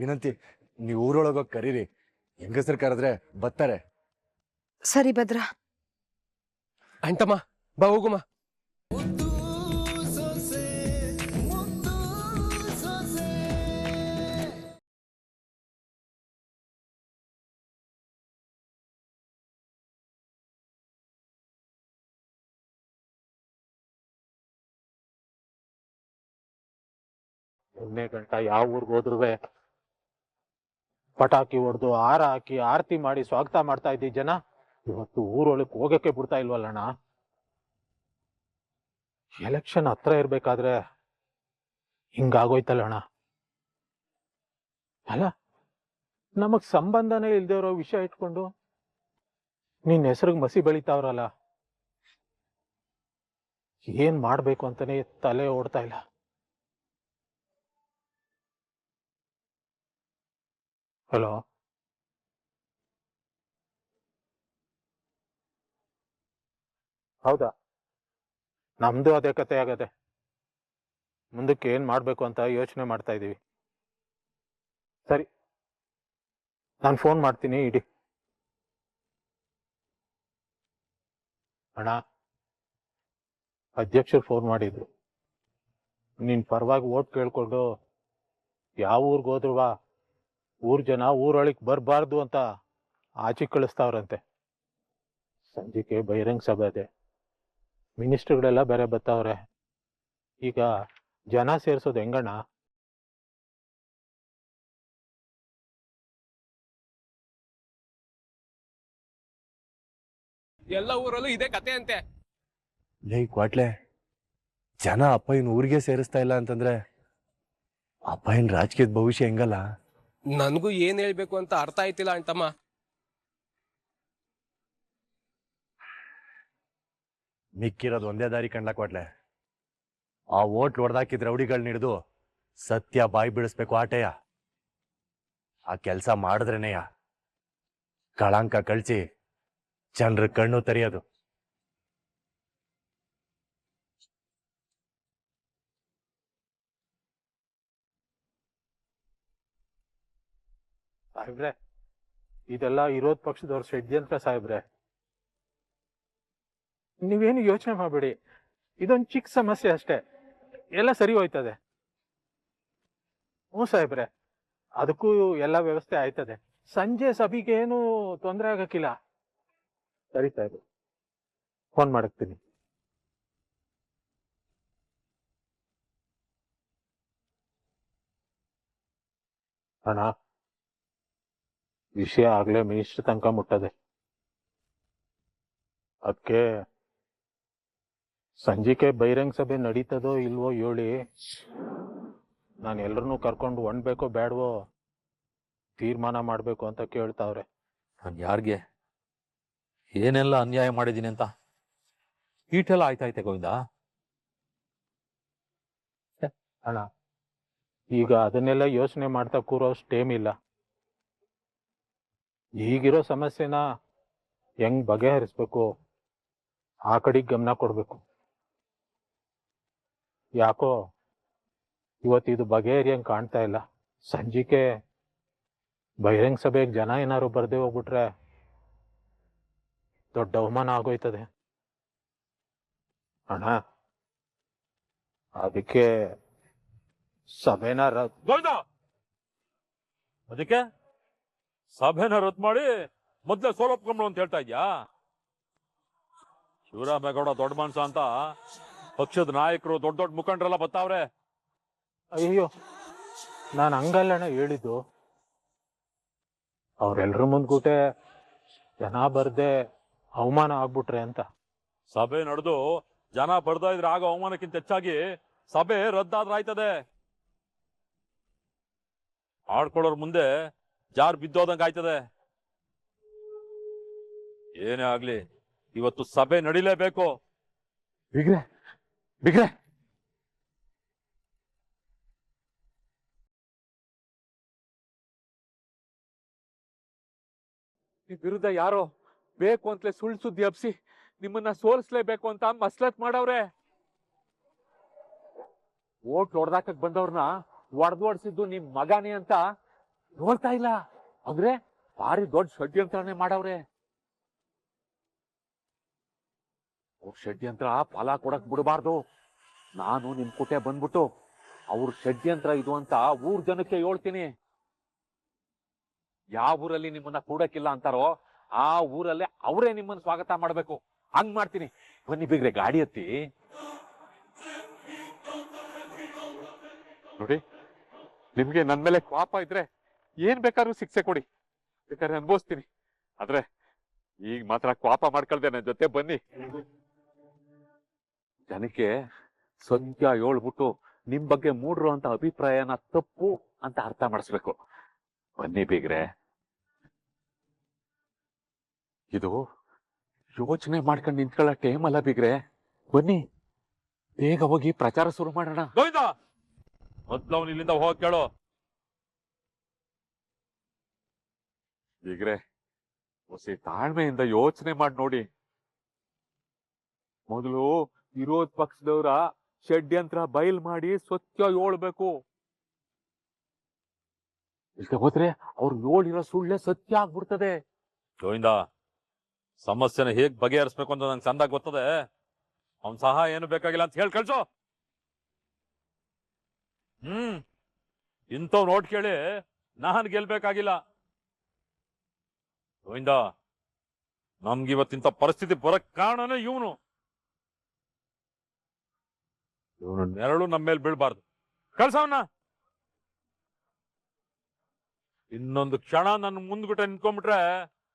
ವಿನಂತಿ ನೀವು ಊರೊಳಗೋಗಿ ಕರೀರಿ. ಹೆಂಗಸರು ಕರೆದ್ರೆ ಬರ್ತಾರೆ. ಸರಿ ಭದ್ರ. ಅಂತಮ್ಮ ಬಾ ಹೋಗುಮ್ಮ. ಒಂದನೇ ಗಂಟ ಯಾವ ಊರ್ಗ್ ಹೋದ್ರುವೆ? ಪಟಾಕಿ ಹೊಡೆದು ಹಾರ ಹಾಕಿ ಆರತಿ ಮಾಡಿ ಸ್ವಾಗತ ಮಾಡ್ತಾ ಇದ್ದಿ ಜನ. ಇವತ್ತು ಊರೊಳಕ್ ಹೋಗಕ್ಕೆ ಬಿಡ್ತಾ ಇಲ್ವಲ್ಲಣ್ಣ ಎಲೆಕ್ಷನ್ ಹತ್ರ ಇರ್ಬೇಕಾದ್ರೆ ಹಿಂಗಾಗೋಯ್ತಲ್ಲಣ್ಣ ಅಲ್ಲ, ನಮಗ್ ಸಂಬಂಧನೇ ಇಲ್ದೇ ಇರೋ ವಿಷಯ ಇಟ್ಕೊಂಡು ನಿನ್ನ ಹೆಸರಿಗೆ ಮಸಿ ಬೆಳಿತಾವ್ರಲ್ಲ. ಏನ್ ಮಾಡ್ಬೇಕು ಅಂತಾನೆ ತಲೆ ಓಡ್ತಾ ಇಲ್ಲ. ಹಲೋ ಹೌದಾ? ನಮ್ದು ಅದೇ ಕತೆ ಆಗದೆ. ಮುಂದಕ್ಕೆ ಏನ್ ಮಾಡ್ಬೇಕು ಅಂತ ಯೋಚನೆ ಮಾಡ್ತಾ ಇದೀವಿ. ಸರಿ. ನಾನು ಫೋನ್ ಮಾಡ್ತೀನಿ, ಇಡಿ. ಅಣ್ಣ, ಅಧ್ಯಕ್ಷರು ಫೋನ್ ಮಾಡಿದ್ರು. ನಿನ್ ಪರವಾಗಿ ಓಟ್ ಕೇಳ್ಕೊಂಡು ಯಾವ ಊರ್ಗ್ ಹೋದ್ರುವಾ ಊರ್ ಜನ ಊರೊಳಗ್ ಬರಬಾರ್ದು ಅಂತ ಆಚೆ ಕಳಿಸ್ತಾವ್ರಂತೆ. ಸಂಜೆಗೆ ಬಹಿರಂಗ ಸಭೆ ಇದೆ ಮಿನಿಸ್ಟರ್ಗಳೆಲ್ಲ ಬೇರೆ ಬರ್ತಾವ್ರೆ. ಈಗ ಜನ ಸೇರ್ಸೋದು ಹೆಂಗಣ್ಣ? ಎಲ್ಲ ಊರಲ್ಲೂ ಇದೆ ಕತೆ ಅಂತೆ ಲೇ ಕ್ವಾಟ್ಲೆ ಜನ ಅಪ್ಪಯ್ಯನ ಊರಿಗೆ ಸೇರಿಸ್ತಾ ಇಲ್ಲ ಅಂತಂದ್ರೆ ಅಪ್ಪಯ್ಯನ ರಾಜಕೀಯದ ಭವಿಷ್ಯ ಹೆಂಗಲ್ಲ? ನನ್ಗೂ ಏನ್ ಹೇಳ್ಬೇಕು ಅಂತ ಅರ್ಥ ಆಯ್ತಿಲ್ಲ ಅಂಟಮ್ಮ ಮಿಕ್ಕಿರೋದು ಒಂದೇ ದಾರಿ ಕಂಡ್ಲಾ ಕೊಟ್ಲೆ ಆ ಓಟ್ ಹೊಡೆದಾಕಿದ್ ರೌಡಿಗಳನ್ನ ಹಿಡಿದು ಸತ್ಯ ಬಾಯಿ ಬಿಡಿಸ್ಬೇಕು ಆಟೆಯ. ಆ ಕೆಲಸ ಮಾಡಿದ್ರೇನೆಯ. ಕಳಂಕ ಕಳ್ಸಿ ಜನರ ಕಣ್ಣು ತೆರೆಯೋದು. ಸಾಹೇಬ್ರೆ, ಇದೆಲ್ಲ ಇರೋದ್ ಪಕ್ಷದವ್ರ ಷಡ್ಯಂತ್ರ ಸಾಹೇಬ್ರೆ. ನೀವೇನು ಯೋಚನೆ ಮಾಡಬೇಡಿ. ಇದೊಂದು ಚಿಕ್ಕ ಸಮಸ್ಯೆ ಅಷ್ಟೇ. ಎಲ್ಲ ಸರಿ ಹೋಯ್ತದೆ. ಹ್ಞೂ ಸಾಹೇಬ್ರೆ, ಅದಕ್ಕೂ ಎಲ್ಲ ವ್ಯವಸ್ಥೆ ಆಯ್ತದೆ. ಸಂಜೆ ಸಭೆಗೆ ಏನು ತೊಂದರೆ ಆಗಕ್ಕಿಲ್ಲ. ಸರಿ ಸಾಹೇಬ್ರೆ, ಫೋನ್ ಮಾಡಕ್ತೀನಿ ಅಣ್ಣ. ವಿಷಯ ಆಗ್ಲೇ ಮಿನಿಸ್ಟರ್ ತನಕ ಮುಟ್ಟದೆ. ಅದಕ್ಕೆ ಸಂಜಿಕೆ ಬಹಿರಂಗ ಸಭೆ ನಡೀತದೋ ಇಲ್ವೋ ಹೇಳಿ ನಾನು ಎಲ್ಲರನ್ನೂ ಕರ್ಕೊಂಡು ಒಣ್ಬೇಕೋ ಬೇಡವೋ ತೀರ್ಮಾನ ಮಾಡಬೇಕು ಅಂತ ಕೇಳ್ತಾವ್ರೆ. ನಾನು ಯಾರಿಗೆ? ಏನೆಲ್ಲ ಅನ್ಯಾಯ ಮಾಡಿದ್ದೀನಿ ಅಂತ? ಈಟೆಲ್ಲ ಆಯ್ತಾಯ್ತೆ ಗೋವಿಂದ? ಅಣ್ಣ ಈಗ ಅದನ್ನೆಲ್ಲ ಯೋಚನೆ ಮಾಡ್ತಾ ಕೂರೋ ಟೇಮ್ ಇಲ್ಲ ಈಗಿರೋ ಸಮಸ್ಯೆನ ಹೆಂಗ್ ಬಗೆಹರಿಸ್ಬೇಕು? ಆ ಕಡೆಗೆ ಗಮನ ಕೊಡ್ಬೇಕು. ಯಾಕೋ ಇವತ್ತು ಇದು ಬಗೆಹರಿಯಂಗ್ ಕಾಣ್ತಾ ಇಲ್ಲ. ಸಂಜಿಕೆ ಬಹಿರಂಗ ಸಭೆಗೆ ಜನ ಏನಾದ್ರು ಬರ್ದೇ ಹೋಗ್ಬಿಟ್ರೆ ದೊಡ್ಡ ಅವಮಾನ ಆಗೋಯ್ತದೆ. ಅಣ್ಣ, ಅದಕ್ಕೆ ಸಭೆನ ಅದಕ್ಕೆ? ಸಭೆನ ರದ್ದು ಮಾಡಿ ಮೊದ್ಲೇ ಸೋಲೊಪ್ಕೊಂಡ್ರು ಅಂತ ಹೇಳ್ತಾ ಇದ್ಯಾ? ಶಿವರಾಮೇಗೌಡ ದೊಡ್ಡ ಮನ್ಸ ಅಂತ. ಪಕ್ಷದ ನಾಯಕರು ದೊಡ್ಡ ದೊಡ್ಡ ಮುಖಂಡರೆಲ್ಲ ಬರ್ತಾವ್ರೆ ಅಯ್ಯೋ ನಾನು ಹಂಗಲ್ಲಣ್ಣ ಹೇಳಿದ್ದು. ಅವ್ರೆಲ್ರ ಮುಂದ್ಗೂಟೆ ಜನ ಬರ್ದೆ ಅವಮಾನ ಆಗ್ಬಿಟ್ರೆ ಅಂತ. ಸಭೆ ನಡೆದು ಜನ ಬರ್ದಾ ಇದ್ರೆ ಆಗ ಅವಮಾನಕ್ಕಿಂತ ಹೆಚ್ಚಾಗಿ ಸಭೆ ರದ್ದಾದ್ರಾಯ್ತದೆ. ಆಡ್ಕೊಳ್ಳೋರ್ ಮುಂದೆ ಜಾರ್ ಬಿದ್ದೋದಂಗ ಆಯ್ತದೆ? ಏನೇ ಆಗ್ಲಿ ಇವತ್ತು ಸಭೆ ನಡಿಲೇಬೇಕು. ಬಿಗ್ರೆ ಬಿಗ್ರೆ. ನಿಮ್ ವಿರುದ್ಧ ಯಾರೋ ಬೇಕು ಅಂತಲೇ ಸುಳ್ಳು ಸುದ್ದಿ ಹಬ್ಸಿ ನಿಮ್ಮನ್ನ ಸೋಲಿಸ್ಲೇಬೇಕು ಅಂತ ಮಸ್ಲತ್ ಮಾಡವ್ರೆ. ಓಟ್ ಹೊಡ್ದಾಕಕ್ ಬಂದವ್ರನ್ನ ಒಡ್ದು ಒಡ್ಸಿದ್ದು ನಿಮ್ ಮಗನೇ ಅಂತ ನೋಡ್ತಾ ಇಲ್ಲ. ಅಂದ್ರೆ ಭಾರಿ ದೊಡ್ಡ ಷಡ್ಯಂತ್ರನೇ ಮಾಡವ್ರೆ. ಷಡ್ಯಂತ್ರ ಫಲ ಕೊಡಕ್ ಬಿಡಬಾರ್ದು. ನಾನು ನಿಮ್ ಕುಟೆ ಬಂದ್ಬಿಟ್ಟು ಅವ್ರ ಷಡ್ಯಂತ್ರ ಇದು ಅಂತ ಊರ್ ಜನಕ್ಕೆ ಹೇಳ್ತೀನಿ. ಯಾವ ಊರಲ್ಲಿ ನಿಮ್ಮನ್ನ ಕೂಡಕ್ಕಿಲ್ಲ ಅಂತಾರೋ ಆ ಊರಲ್ಲೇ ಅವರೇ ನಿಮ್ಮನ್ನ ಸ್ವಾಗತ ಮಾಡ್ಬೇಕು. ಹಂಗ್ ಮಾಡ್ತೀನಿ. ಬನ್ನಿ ಬಿಗ್ರೆ, ಗಾಡಿ ಹತ್ತಿ. ನೋಡಿ, ನಿಮ್ಗೆ ನನ್ ಮೇಲೆ ಕ್ವಾಪ ಇದ್ರೆ ಏನ್ ಬೇಕಾದ್ರೂ ಶಿಕ್ಷೆ ಕೊಡಿ. ಬೇಕಾದ್ರೆ ಅನ್ಭವಿಸ್ತೀನಿ. ಆದ್ರೆ ಈಗ ಮಾತ್ರ ಕ್ವಾಪ ಮಾಡ್ಕೊಳ್ದೆ ನನ್ನ ಜೊತೆ ಬನ್ನಿ. ಜನಕ್ಕೆ ಸಂಖ್ಯಾ ಹೇಳ್ಬಿಟ್ಟು ನಿಮ್ ಬಗ್ಗೆ ಮೂಡ್ರು ಅಂತ ಅಭಿಪ್ರಾಯನ ತಪ್ಪು ಅಂತ ಅರ್ಥ ಮಾಡಿಸ್ಬೇಕು. ಬನ್ನಿ ಬೀಗ್ರೆ. ಇದು ಯೋಚನೆ ಮಾಡ್ಕೊಂಡು ನಿಂತ್ಕೊಳ್ಳೋ ಟೈಮ್ ಅಲ್ಲ ಬೀಗ್ರೆ. ಬನ್ನಿ. ಬೇಗ ಹೋಗಿ ಪ್ರಚಾರ ಶುರು ಮಾಡೋಣ. ಮೊದ್ಲು ಇಲ್ಲಿಂದ ಹೋಗಿ ಕೇಳು. ಬೀಗ್ರೆ ಹೊಸಿ ತಾಳ್ಮೆಯಿಂದ ಯೋಚನೆ ಮಾಡಿ ನೋಡಿ. ಮೊದಲು ವಿರೋಧ ಪಕ್ಷದವರ ಷಡ್ಯಂತ್ರ ಬಯಲ್ ಮಾಡಿ ಸತ್ಯ ಹೇಳ್ಬೇಕು. ಇಷ್ಟ ಹೋದ್ರೆ ಅವ್ರು ಹೇಳಿರೋ ಸುಳ್ಳೆ ಸತ್ಯ ಆಗ್ಬಿಡ್ತದೆ. ಗೋವಿಂದ, ಸಮಸ್ಯೆನ ಹೇಗ್ ಬಗೆಹರಿಸ್ಬೇಕು ಅಂತ ನಂಗೆ ಚಂದಾಗ್ ಗೊತ್ತದೆ. ಅವ್ನ್ ಸಹಾಯ ಏನು ಬೇಕಾಗಿಲ್ಲ ಅಂತ ಹೇಳಿ ಕಳ್ಸೋ. ಹ್ಮ್, ಇಂಥವ್ ನೋಟ್ ಕೇಳಿ ನಾನ್ ಗೆಲ್ಬೇಕಾಗಿಲ್ಲ. ಗೋವಿಂದ ನಮ್ಗಿವತ್ತಿಂತ ಪರಿಸ್ಥಿತಿ ಬರಕ್ ಕಾರಣನೇ ಇವನು. ಇವನು ನೆರಳು ನಮ್ಮ ಮೇಲೆ ಬೀಳ್ಬಾರ್ದು. ಕಳ್ಸವನ್ನ ಇನ್ನೊಂದು ಕ್ಷಣ ನನ್ನ ಮುಂದ್ಬಿಟ್ಟೆ ನಿಂತ್ಕೊಂಡ್ಬಿಟ್ರೆ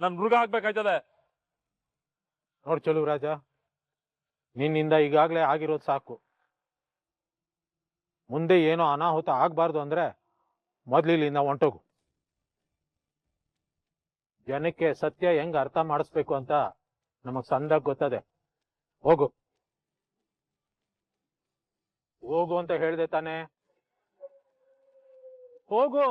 ನನ್ ಮೃಗ ಆಗ್ಬೇಕಾಯ್ತದೆ. ನೋಡ್ ಚಲು ರಾಜ ನಿನ್ನಿಂದ ಈಗಾಗ್ಲೇ ಆಗಿರೋದು ಸಾಕು. ಮುಂದೆ ಏನೋ ಅನಾಹುತ ಆಗ್ಬಾರ್ದು ಅಂದ್ರೆ ಮೊದ್ಲಿಲ್ಲಿಂದ ಒಂಟೋಗು ಹೊಂಟೋಗು. ಜನಕ್ಕೆ ಸತ್ಯ ಹೆಂಗ್ ಅರ್ಥ ಮಾಡಿಸ್ಬೇಕು ಅಂತ ನಮಗ್ ಸಂದಾಗ ಗೊತ್ತದೆ. ಹೋಗು. ಹೋಗು ಅಂತ ಹೇಳ್ದೆ ತಾನೆ. ಹೋಗು.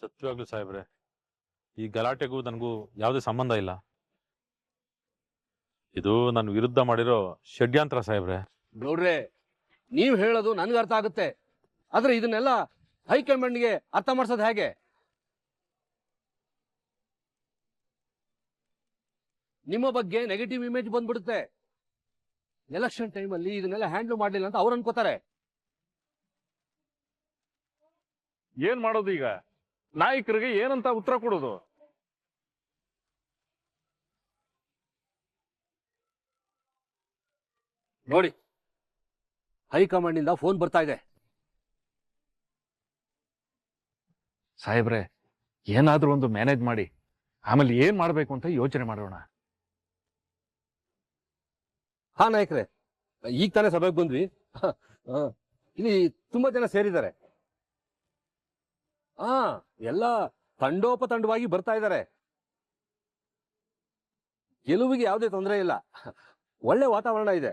ಸತ್ಯವಾಗ್ಲು ಸಾಹೇಬ್ರೆ, ಈ ಗಲಾಟೆಗೂ ನನಗೂ ಯಾವುದೇ ಸಂಬಂಧ ಇಲ್ಲ. ಇದು ನನ್ನ ವಿರುದ್ಧ ಮಾಡಿರೋ ಷಡ್ಯಂತ್ರ ಸಾಹೇಬ್ರೆ. ನೋಡ್ರೆ ನೀವು ಹೇಳೋದು ನನಗೆ ಅರ್ಥ ಆಗುತ್ತೆ. ಆದ್ರೆ ಇದನ್ನೆಲ್ಲ ಹೈಕಮಾಂಡ್ಗೆ ಅರ್ಥ ಮಾಡಿಸೋದು ಹೇಗೆ? ನಿಮ್ಮ ಬಗ್ಗೆ ನೆಗೆಟಿವ್ ಇಮೇಜ್ ಬಂದ್ಬಿಡುತ್ತೆ. ಎಲೆಕ್ಷನ್ ಟೈಮಲ್ಲಿ ಇದನ್ನೆಲ್ಲ ಹ್ಯಾಂಡಲ್ ಮಾಡಲಿಲ್ಲ ಅಂತ ಅವ್ರು ಅನ್ಕೋತಾರೆ. ಏನ್ ಮಾಡೋದು ಈಗ? ನಾಯಕರಿಗೆ ಏನಂತ ಉತ್ತರ ಕೊಡೋದು? ನೋಡಿ ಹೈಕಮಾಂಡ್ ಇಂದ ಫೋನ್ ಬರ್ತಾ ಇದೆ. ಸಾಹೇಬ್ರೆ ಏನಾದ್ರೂ ಒಂದು ಮ್ಯಾನೇಜ್ ಮಾಡಿ ಆಮೇಲೆ ಏನ್ ಮಾಡ್ಬೇಕು ಅಂತ ಯೋಚನೆ ಮಾಡೋಣ. ಹಾ ನಾಯಕ್ರೆ ಈಗ ತಾನೇ ಸಭೆಗೆ ಬಂದ್ವಿ. ಇಲ್ಲಿ ತುಂಬಾ ಜನ ಸೇರಿದ್ದಾರೆ. ಹಾ ಎಲ್ಲ ತಂಡೋಪತಂಡವಾಗಿ ಬರ್ತಾ ಇದ್ದಾರೆ. ಗೆಲುವಿಗೆ ಯಾವುದೇ ತೊಂದರೆ ಇಲ್ಲ. ಒಳ್ಳೆ ವಾತಾವರಣ ಇದೆ.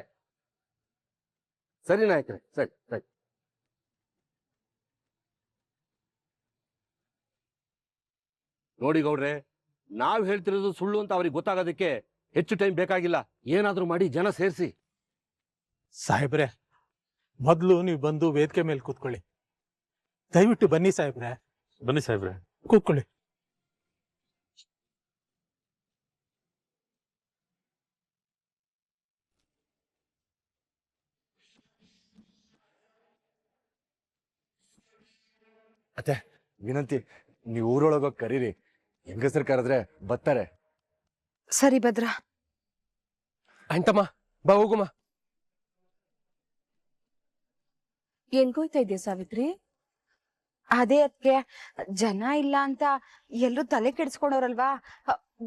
ಸರಿ ನಾಯಕರೇ ಸರಿ ಸರಿ. ನೋಡಿ ಗೌಡ್ರೆ ನಾವ್ ಹೇಳ್ತಿರೋದು ಸುಳ್ಳು ಅಂತ ಅವ್ರಿಗೆ ಗೊತ್ತಾಗೋದಕ್ಕೆ ಹೆಚ್ಚು ಟೈಮ್ ಬೇಕಾಗಿಲ್ಲ. ಏನಾದ್ರೂ ಮಾಡಿ ಜನ ಸೇರಿಸಿ. ಸಾಹೇಬ್ರೆ ಮೊದಲು ನೀವು ಬಂದು ವೇದಿಕೆ ಮೇಲೆ ಕೂತ್ಕೊಳ್ಳಿ. ದಯವಿಟ್ಟು ಬನ್ನಿ ಸಾಹೇಬ್ರೆ. ಬನ್ನಿ ಸಾಹೇಬ್ರೆ. ಕೂತ್ಕೊಳ್ಳಿ. ಅತ್ತೆ ವಿನಂತಿ ನೀವು ಊರೊಳಗೋಗಿ ಕರೀರಿ. ಹೆಂಗಸರು ಕರೆದ್ರೆ ಬರ್ತಾರೆ. ಸರಿ ಭದ್ರ. ಅಂಟಮ್ಮ ಬಾ ಹೋಗುಮ್ಮ. ಏನ್ ಕೊಯ್ತಾ ಇದೆಯಾ ಸಾವಿತ್ರಿ? ಅದೇ ಅದಕ್ಕೆ ಜನ ಇಲ್ಲ ಅಂತ ಎಲ್ಲರೂ ತಲೆ ಕೆಡಿಸ್ಕೊಂಡವ್ರಲ್ವಾ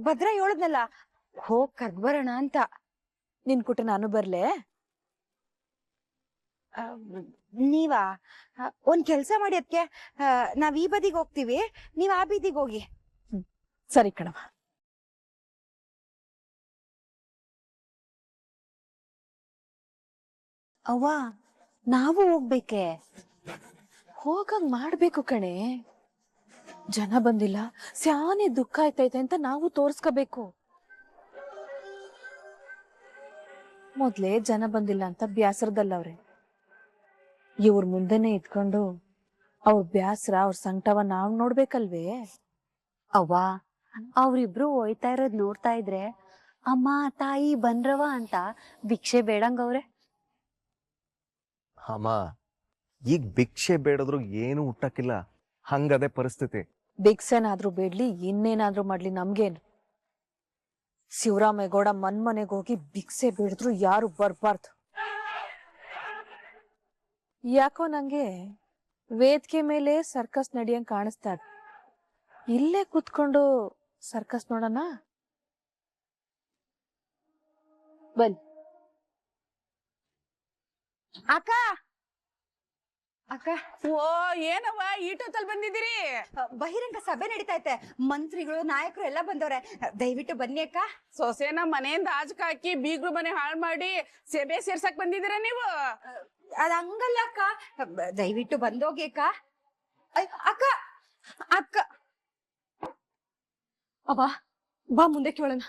ಭದ್ರ ಹೇಳದ್ನಲ್ಲ ಹೋಗ್ ಕರ್ದ್ ಬರೋಣ ಅಂತ. ನಿನ್ ಕುಟ ನಾನು ಬರ್ಲೆ? ಆ, ನೀವಾ? ಒಂದ್ ಕೆಲ್ಸ ಮಾಡಿ ಅದಕ್ಕೆ ನಾವ್ ಈ ಬದಿಗೆ ಹೋಗ್ತೀವಿ, ನೀವ್ ಆ ಬೀದಿಗೆ ಹೋಗಿ. ಸರಿ ಕಣವ ಅವ್ವ, ನಾವು ಹೋಗ್ಬೇಕೆ? ಹೋಗಂಗ್ ಮಾಡ್ಬೇಕು ಕಣೆ. ಜನ ಬಂದಿಲ್ಲ, ಸ್ಯಾನೆ ದುಃಖ ಆಯ್ತೈತೆ ಅಂತ ನಾವು ತೋರ್ಸ್ಕೋಬೇಕು. ಮೊದ್ಲೇ ಜನ ಬಂದಿಲ್ಲ ಅಂತ ಬ್ಯಾಸರದಲ್ಲವ್ರೆ. ಇವ್ರ ಮುಂದೆನೆ ಇದ್ಕೊಂಡು ಅವ್ರ ಬ್ಯಾಸ್ರ ಅವ್ರ ಸಂಕಟವ ನಾವ್ ನೋಡ್ಬೇಕಲ್ವೇ? ಅವ್ವ ಅವ್ರಿಬ್ರು ಹೋಯ್ತಾ ಇರೋದ್ ನೋಡ್ತಾ ಇದ್ರೆ ಅಮ್ಮ ತಾಯಿ ಬಂದ್ರವ ಅಂತ ಭಿಕ್ಷೆ ಬೇಡಂಗವ್ರೆ ಅಮ್ಮ ಈಗ ಭಿಕ್ಷೆ ಬೇಡದ್ರು ಏನು ಹುಟ್ಟಕ್ಕಿಲ್ಲ. ಹಂಗದೆ ಪರಿಸ್ಥಿತಿ. ಭಿಕ್ಷೆನಾದ್ರೂ ಬೇಡ್ಲಿ ಇನ್ನೇನಾದ್ರೂ ಮಾಡ್ಲಿ ನಮ್ಗೇನು? ಶಿವರಾಮೇಗೌಡ ಮನ್ ಮನೆಗ್ ಹೋಗಿ ಭಿಕ್ಷೆ ಬೇಡಿದ್ರು ಯಾರು ಬರ್ಬಾರ್ದು? ಯಾಕೋ ನಂಗೆ ವೇದಿಕೆ ಮೇಲೆ ಸರ್ಕಸ್ ನಡಿಯಂಗ್ ಕಾಣಿಸ್ತಾ ಇಲ್ಲೇ ಕುತ್ಕೊಂಡು ಸರ್ಕಸ್ ನೋಡೋಣ? ಬನ್ನಿ. ಅಕ್ಕ! ಅಕ್ಕ! ಓ ಏನವ್ವ ಈಟೋತಲ್ ಬಂದಿದ್ದೀರಿ? ಬಹಿರಂಗ ಸಭೆ ನಡೀತಾ ಐತೆ. ಮಂತ್ರಿಗಳು ನಾಯಕರು ಎಲ್ಲ ಬಂದವ್ರೆ. ದಯವಿಟ್ಟು ಬನ್ನಿ ಅಕ್ಕ. ಸೊಸೆನ ಮನೆಯಿಂದ ಆಜಕ ಹಾಕಿ ಬೀಗ್ರು ಮನೆ ಹಾಳು ಮಾಡಿ ಸಭೆ ಸೇರ್ಸಕ್ ಬಂದಿದ್ದೀರಾ ನೀವು? ಅದ್ ಹಂಗಲ್ಲ ಅಕ್ಕ ಬ- ದಯವಿಟ್ಟು ಬಂದೋಗಿ ಅಕ್ಕ ಅಯ್ಯ್, ಅಕ್ಕ ಅಕ್ಕ ಅವ ಬಾ ಮುಂದೆ ಕೇಳೋಣ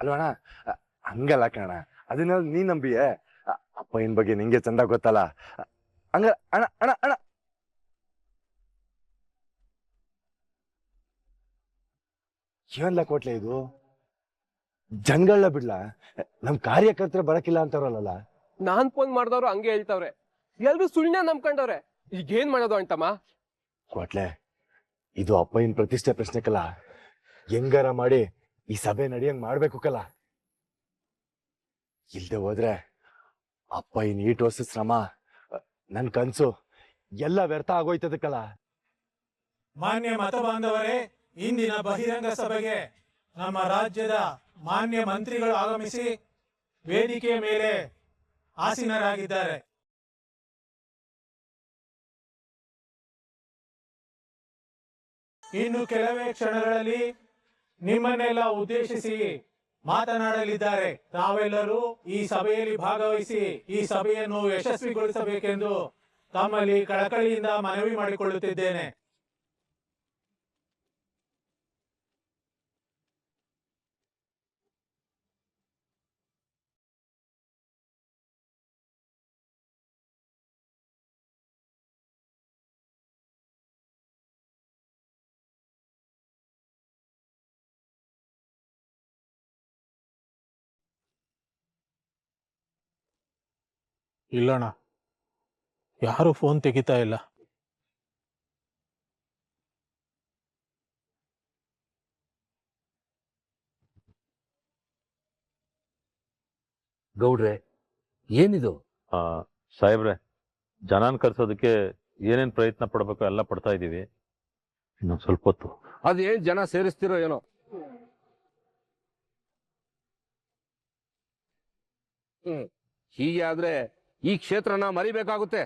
ಅಲ್ವಣ ಹಂಗಲ್ಲ ಕಣ ಅದನ್ನ ನೀ ನಂಬಿಯೇ ಅ- ಅಪ್ಪಯ್ಯನ್ ಬಗ್ಗೆ ನಿಂಗೆ ಚಂದ ಗೊತ್ತಲ್ಲ. ಹಂಗ ಅಣ್ಣ ಅಣ ಅಣ ಏನ್ಲ ಕೋಟ್ಲೆ ಇದು? ಜನಗಳನ್ನ ಬಿಡ್ಲ? ನಮ್ ಕಾರ್ಯಕರ್ತರ ಬರಕಿಲ್ಲ ಅಂತಾರಲ್ಲ ನಾನ್ ಫೋನ್ ಮಾಡ್ದವ್ರು ಹಂಗೆ ಹೇಳ್ತಾವ್ರೆ. ಎಲ್ರು ಸುಳ್ಳ ನಂಬ್ಕೊಂಡವ್ರೆ. ಈಗ ಏನ್ ಮಾಡೋದು ಅಂತಮ್ಮ? ಕೋಟ್ಲೆ ಇದು ಅಪ್ಪಯ್ಯನ್ ಪ್ರತಿಷ್ಠೆ ಪ್ರಶ್ನೆ ಕಲ. ಹೆಂಗಾರ ಮಾಡಿ ಈ ಸಭೆ ನಡಿಯಂಗ್ ಮಾಡ್ಬೇಕು ಕಲ. ಇಲ್ದೆ ಹೋದ್ರೆ ಅಪ್ಪಯ್ಯನ್ ಈಟ್ ವರ್ಷ ಶ್ರಮ. ಅ, ನನ್ ಕನ್ಸು ಎಲ್ಲ ವ್ಯರ್ಥ ಆಗೋಯ್ತದಕ್ಕಲ್ಲ ಮಾನ್ಯ ಮತ ಬಾಂಧವರೇ ಇಂದಿನ ಬಹಿರಂಗ ಸಭೆಗೆ ನಮ್ಮ ರಾಜ್ಯದ ಮಾನ್ಯ ಮಂತ್ರಿಗಳು ಆಗಮಿಸಿ ವೇದಿಕೆಯ ಮೇಲೆ ಆಸೀನರಾಗಿದ್ದಾರೆ. ಇನ್ನು ಕೆಲವೇ ಕ್ಷಣಗಳಲ್ಲಿ ನಿಮ್ಮನ್ನೆಲ್ಲ ಉದ್ದೇಶಿಸಿ ಮಾತನಾಡಲಿದ್ದಾರೆ. ತಾವೆಲ್ಲರೂ ಈ ಸಭೆಯಲ್ಲಿ ಭಾಗವಹಿಸಿ ಈ ಸಭೆಯನ್ನು ಯಶಸ್ವಿಗೊಳಿಸಬೇಕೆಂದು ತಮ್ಮಲ್ಲಿ ಕಳಕಳಿಯಿಂದ ಮನವಿ ಮಾಡಿಕೊಳ್ಳುತ್ತಿದ್ದೇನೆ. ಇಲ್ಲಣ್ಣ. ಯಾರು ಫೋನ್ ತೆಗಿತಾ ಇಲ್ಲ. ಗೌಡ್ರೆ ಏನಿದು? ಆ, ಸಾಹೇಬ್ರೆ ಜನನ್ ಕರ್ಸೋದಕ್ಕೆ ಏನೇನ್ ಪ್ರಯತ್ನ ಪಡ್ಬೇಕು ಎಲ್ಲ ಪಡ್ತಾ ಇದೀವಿ ಇನ್ನೊಂದು ಸ್ವಲ್ಪ ಹೊತ್ತು. ಅದೇನ್ ಜನ ಸೇರಿಸ್ತಿರೋ ಏನೋ? ಹ್ಮ್ ಹೀಗೆ ಆದ್ರೆ ಈ ಕ್ಷೇತ್ರನ ಮರಿಬೇಕಾಗುತ್ತೆ.